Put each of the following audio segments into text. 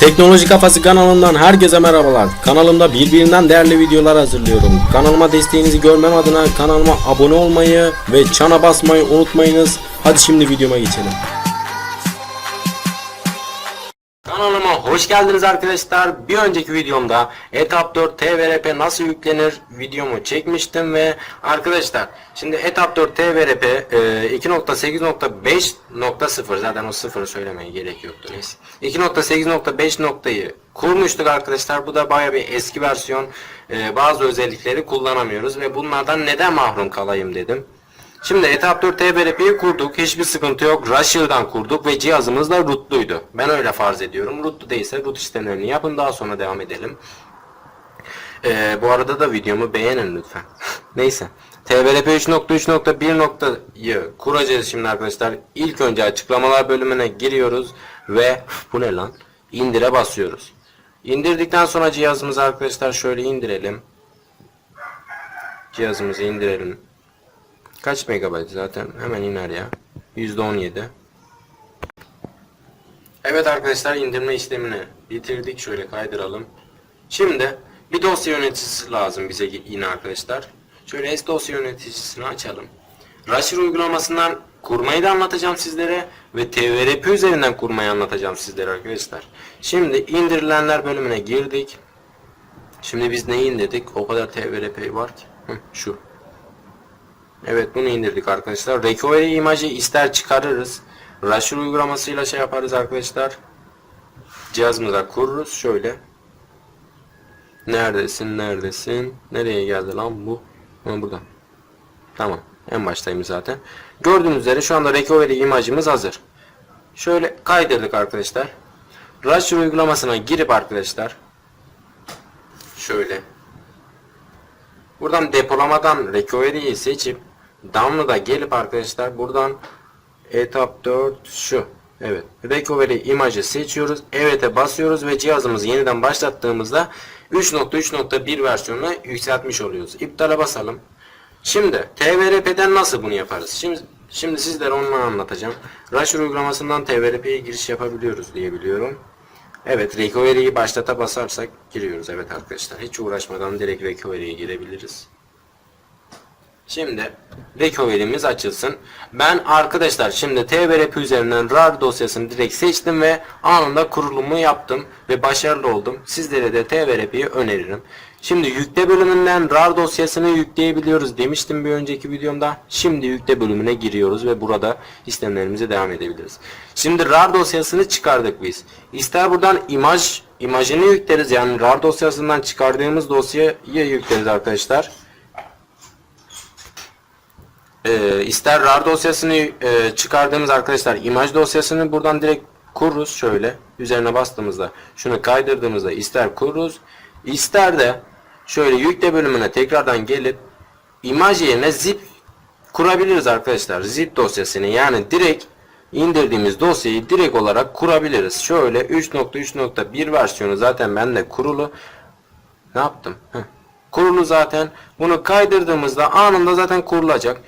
Teknoloji Kafası kanalından herkese merhabalar. Kanalımda birbirinden değerli videolar hazırlıyorum. Kanalıma desteğinizi görmem adına kanalıma abone olmayı ve çana basmayı unutmayınız. Hadi şimdi videoma geçelim. Kanalıma hoş geldiniz arkadaşlar. Bir önceki videomda Etap 4 TVRP nasıl yüklenir videomu çekmiştim ve arkadaşlar şimdi Etap 4 TVRP e, 2.8.5.0 zaten o sıfırı söylemeye gerek yoktu neyse. 2.8.5 noktayı kurmuştuk arkadaşlar. Bu da baya bir eski versiyon. E, bazı özellikleri kullanamıyoruz ve bunlardan neden mahrum kalayım dedim. Şimdi Etap 4 TBRP'yi kurduk. Hiçbir sıkıntı yok. Rusher'dan kurduk ve cihazımız da rootluydu. Ben öyle farz ediyorum. Rootlu değilse root işlemlerini yapın daha sonra devam edelim. Ee, bu arada da videomu beğenin lütfen. Neyse. TBRP 3.3.1.'yı kuracağız şimdi arkadaşlar. İlk önce açıklamalar bölümüne giriyoruz ve bu ne lan? İndire basıyoruz. İndirdikten sonra cihazımızı arkadaşlar şöyle indirelim. Cihazımızı indirelim. Kaç megabayt zaten? Hemen iner ya. %17. Evet arkadaşlar indirme işlemini bitirdik. Şöyle kaydıralım. Şimdi bir dosya yöneticisi lazım bize yine arkadaşlar. Şöyle S dosya yöneticisini açalım. Rusher uygulamasından kurmayı da anlatacağım sizlere ve TVRP üzerinden kurmayı anlatacağım sizlere arkadaşlar. Şimdi indirilenler bölümüne girdik. Şimdi biz neyi indirdik? O kadar TVRP var ki. Hı, şu. Evet bunu indirdik arkadaşlar. Recovery imajı ister çıkarırız. Rusher uygulamasıyla şey yaparız arkadaşlar. Cihazımıza kururuz. Şöyle. Neredesin? Neredesin? Nereye geldi lan bu? Ha burada. Tamam. En baştayım zaten. Gördüğünüz üzere şu anda recovery imajımız hazır. Şöyle kaydırdık arkadaşlar. Rusher uygulamasına girip arkadaşlar. Şöyle Buradan depolamadan recovery'yi seçip download'a gelip arkadaşlar buradan etap 4 şu. Evet. Recovery imajı seçiyoruz. Evet'e basıyoruz ve cihazımızı yeniden başlattığımızda 3.3.1 versiyonuna yükseltmiş oluyoruz. İptale basalım. Şimdi TVRP'den nasıl bunu yaparız? Şimdi şimdi sizlere onu anlatacağım. Rusher uygulamasından TVRP'ye giriş yapabiliyoruz diye biliyorum. Evet recovery'yi başlata basarsak giriyoruz evet arkadaşlar. Hiç uğraşmadan direkt recovery'ye girebiliriz. Şimdi recovery'miz açılsın. Ben arkadaşlar şimdi TVRP üzerinden RAR dosyasını direkt seçtim ve anında kurulumu yaptım ve başarılı oldum. Sizlere de TVRP'yi öneririm. Şimdi yükle bölümünden RAR dosyasını yükleyebiliyoruz demiştim bir önceki videomda. Şimdi yükle bölümüne giriyoruz ve burada işlemlerimize devam edebiliriz. Şimdi RAR dosyasını çıkardık biz. İster buradan imaj imajını yükleriz yani RAR dosyasından çıkardığımız dosyayı yükleriz arkadaşlar. Ee, ister RAR dosyasını e, çıkardığımız arkadaşlar imaj dosyasını buradan direkt kururuz şöyle üzerine bastığımızda şunu kaydırdığımızda ister kururuz ister de şöyle yükle bölümüne tekrardan gelip imaj yerine zip kurabiliriz arkadaşlar zip dosyasını yani direkt indirdiğimiz dosyayı direkt olarak kurabiliriz şöyle 3.3.1 versiyonu zaten bende kurulu ne yaptım Heh. kurulu zaten bunu kaydırdığımızda anında zaten kurulacak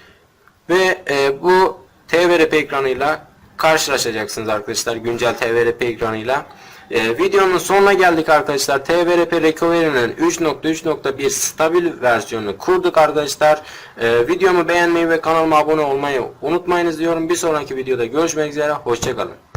ve e, bu TVRP ekranıyla karşılaşacaksınız arkadaşlar. Güncel TVRP ekranıyla. E, videonun sonuna geldik arkadaşlar. TVRP Recovery'nin 3.3.1 stabil versiyonunu kurduk arkadaşlar. E, videomu beğenmeyi ve kanalıma abone olmayı unutmayınız diyorum. Bir sonraki videoda görüşmek üzere. Hoşçakalın.